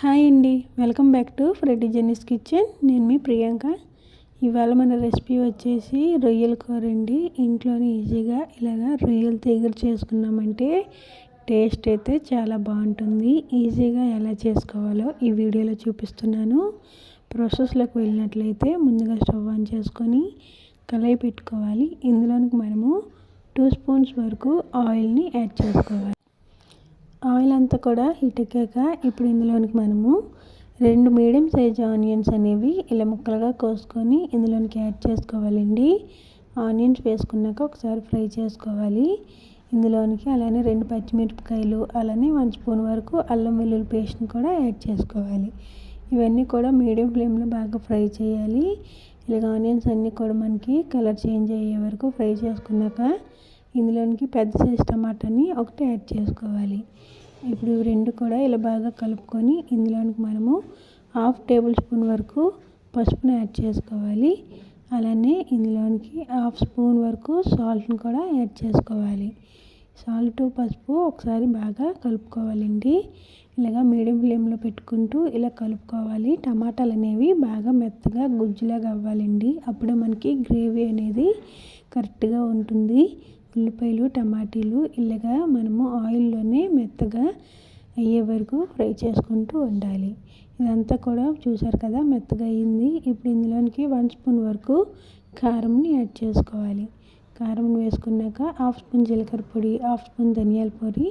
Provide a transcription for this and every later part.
Hi అండి. Welcome back to Freddy Jenny's kitchen. నేను మీ ప్రియాంక. ఇవాళ మన రెసిపీ వచ్చేసి రొయ్యల కూర అండి. ఇంట్లోనే ఈజీగా ఇలాగా రొయ్యలు తీగలు చేసుకున్నామంటే టేస్ట్ అయితే చాలా బాగుంటుంది. ఈజీగా ఎలా చేసుకోవాలో ఈ వీడియోలో చూపిస్తున్నాను. ప్రాసెస్లోకి వెళ్ళినట్లయితే ముందుగా స్టవ్ ఆన్ చేసుకొని కళాయి పెట్టుకోవాలి. ఇందులోనికి మనము టూ స్పూన్స్ వరకు ఆయిల్ని యాడ్ చేసుకోవాలి. ఆయిల్ అంతా కూడా హీట్ ఎక్కాక ఇప్పుడు ఇందులోనికి మనము రెండు మీడియం సైజ్ ఆనియన్స్ అనేవి ఇలా ముక్కలుగా కోసుకొని ఇందులోనికి యాడ్ చేసుకోవాలండి. ఆనియన్స్ వేసుకున్నాక ఒకసారి ఫ్రై చేసుకోవాలి. ఇందులోనికి అలానే రెండు పచ్చిమిరపకాయలు అలానే వన్ స్పూన్ వరకు అల్లం వెల్లుల్లి పేస్ట్ని కూడా యాడ్ చేసుకోవాలి. ఇవన్నీ కూడా మీడియం ఫ్లేమ్లో బాగా ఫ్రై చేయాలి. ఇలాగ ఆనియన్స్ అన్నీ కూడా మనకి కలర్ చేంజ్ అయ్యే వరకు ఫ్రై చేసుకున్నాక ఇందులోనికి పెద్ద సైజ్ టమాటాని ఒకటి యాడ్ చేసుకోవాలి. ఇప్పుడు రెండు కూడా ఇలా బాగా కలుపుకొని ఇందులోనికి మనము హాఫ్ టేబుల్ స్పూన్ వరకు పసుపును యాడ్ చేసుకోవాలి. అలానే ఇందులోనికి హాఫ్ స్పూన్ వరకు సాల్ట్ని కూడా యాడ్ చేసుకోవాలి. సాల్ట్ పసుపు ఒకసారి బాగా కలుపుకోవాలండి. ఇలాగా మీడియం ఫ్లేమ్లో పెట్టుకుంటూ ఇలా కలుపుకోవాలి. టమాటాలు అనేవి బాగా మెత్తగా గుజ్జులాగా అవ్వాలండి. అప్పుడే మనకి గ్రేవీ అనేది కరెక్ట్గా ఉంటుంది. ఉల్లిపాయలు టమాటీలు ఇలాగా మనము ఆయిల్లోనే మెత్తగా అయ్యే వరకు ఫ్రై చేసుకుంటూ ఉండాలి. ఇదంతా కూడా చూసారు కదా మెత్తగా అయ్యింది ఇప్పుడు ఇందులోనికి వన్ స్పూన్ వరకు కారంని యాడ్ చేసుకోవాలి. కారం వేసుకున్నాక హాఫ్ స్పూన్ జీలకర్ర పొడి హాఫ్ స్పూన్ ధనియాల పొడి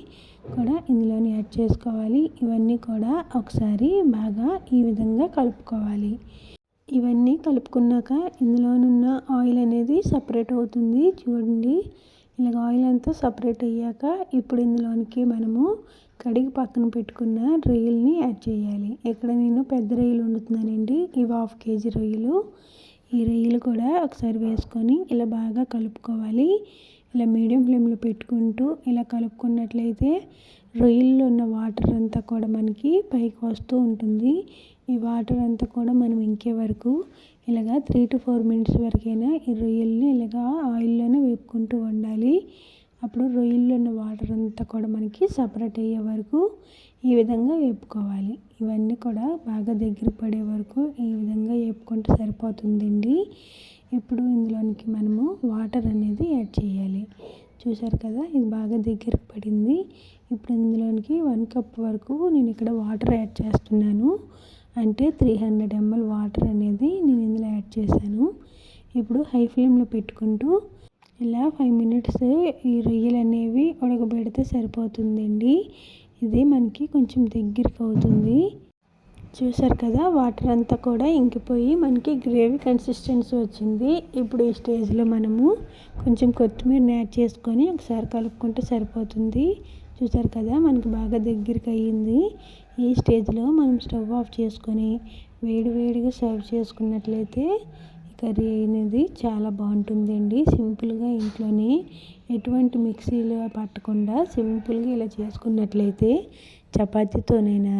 కూడా ఇందులోని యాడ్ చేసుకోవాలి. ఇవన్నీ కూడా ఒకసారి బాగా ఈ విధంగా కలుపుకోవాలి. ఇవన్నీ కలుపుకున్నాక ఇందులోనున్న ఆయిల్ అనేది సపరేట్ అవుతుంది. చూడండి. ఇలాగ ఆయిల్ అంతా సపరేట్ అయ్యాక ఇప్పుడు ఇందులోనికి మనము కడిగి పక్కన పెట్టుకున్న రొయ్యల్ని యాడ్ చేయాలి. ఇక్కడ నేను పెద్ద రొయ్యలు వండుతున్నానండి. ఇవి హాఫ్ కేజీ రొయ్యలు. ఈ రొయ్యలు కూడా ఒకసారి వేసుకొని ఇలా బాగా కలుపుకోవాలి. ఇలా మీడియం ఫ్లేమ్లో పెట్టుకుంటూ ఇలా కలుపుకున్నట్లయితే రొయ్యల్లో ఉన్న వాటర్ అంతా కూడా మనకి పైకి వస్తూ ఉంటుంది. ఈ వాటర్ అంతా కూడా మనం ఇంకే వరకు ఇలాగా త్రీ టు ఫోర్ మినిట్స్ వరకైనా ఈ రొయ్యల్ని ఇలాగా ఆయిల్లోనే వేపుకుంటూ ఉండాలి అప్పుడు రొయ్యల్లో ఉన్న వాటర్ అంతా కూడా మనకి సపరేట్ అయ్యే వరకు ఈ విధంగా వేపుకోవాలి. ఇవన్నీ కూడా బాగా దగ్గర పడే వరకు ఈ విధంగా వేపుకుంటే సరిపోతుందండి. ఇప్పుడు ఇందులోనికి మనము వాటర్ అనేది యాడ్ చేయాలి. చూసారు కదా ఇది బాగా దగ్గరకు పడింది. ఇప్పుడు ఇందులోనికి వన్ కప్ వరకు నేను ఇక్కడ వాటర్ యాడ్ చేస్తున్నాను. అంటే త్రీ హండ్రెడ్ ఎంఎల్ వాటర్ అనేది నేను ఇందులో యాడ్ చేశాను. ఇప్పుడు హై ఫ్లేమ్లో పెట్టుకుంటూ ఇలా ఫైవ్ మినిట్స్ ఈ రొయ్యలు అనేవి ఉడకబెడితే సరిపోతుందండి. ఇది మనకి కొంచెం దగ్గరికి అవుతుంది. చూసారు కదా వాటర్ అంతా కూడా ఇంకిపోయి మనకి గ్రేవీ కన్సిస్టెన్సీ వచ్చింది. ఇప్పుడు ఈ స్టేజ్లో మనము కొంచెం కొత్తిమీరని యాడ్ చేసుకొని ఒకసారి కలుపుకుంటే సరిపోతుంది. చూసారు కదా మనకి బాగా దగ్గరికి అయ్యింది. ఈ స్టేజ్లో మనం స్టవ్ ఆఫ్ చేసుకొని వేడి వేడిగా సర్వ్ చేసుకున్నట్లయితే కర్రీ అనేది చాలా బాగుంటుందండి. సింపుల్గా ఇంట్లోనే ఎటువంటి మిక్సీలో పట్టకుండా సింపుల్గా ఇలా చేసుకున్నట్లయితే చపాతీతోనైనా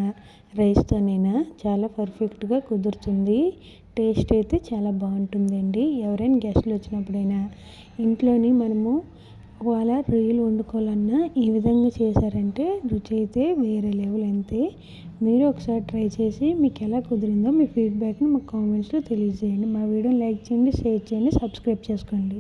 రైస్తోనైనా చాలా పర్ఫెక్ట్గా కుదురుతుంది. టేస్ట్ అయితే చాలా బాగుంటుందండి. ఎవరైనా గెస్ట్లు వచ్చినప్పుడైనా ఇంట్లోని మనము ఒకవేళ రొయ్యలు వండుకోవాలన్నా ఈ విధంగా చేశారంటే రుచి అయితే వేరే లెవెల్ అంతే. మీరు ఒకసారి ట్రై చేసి మీకు ఎలా కుదిరిందో మీ ఫీడ్బ్యాక్ని మాకు కామెంట్స్లో తెలియజేయండి. మా వీడియోని లైక్ చేయండి షేర్ చేయండి సబ్స్క్రైబ్ చేసుకోండి.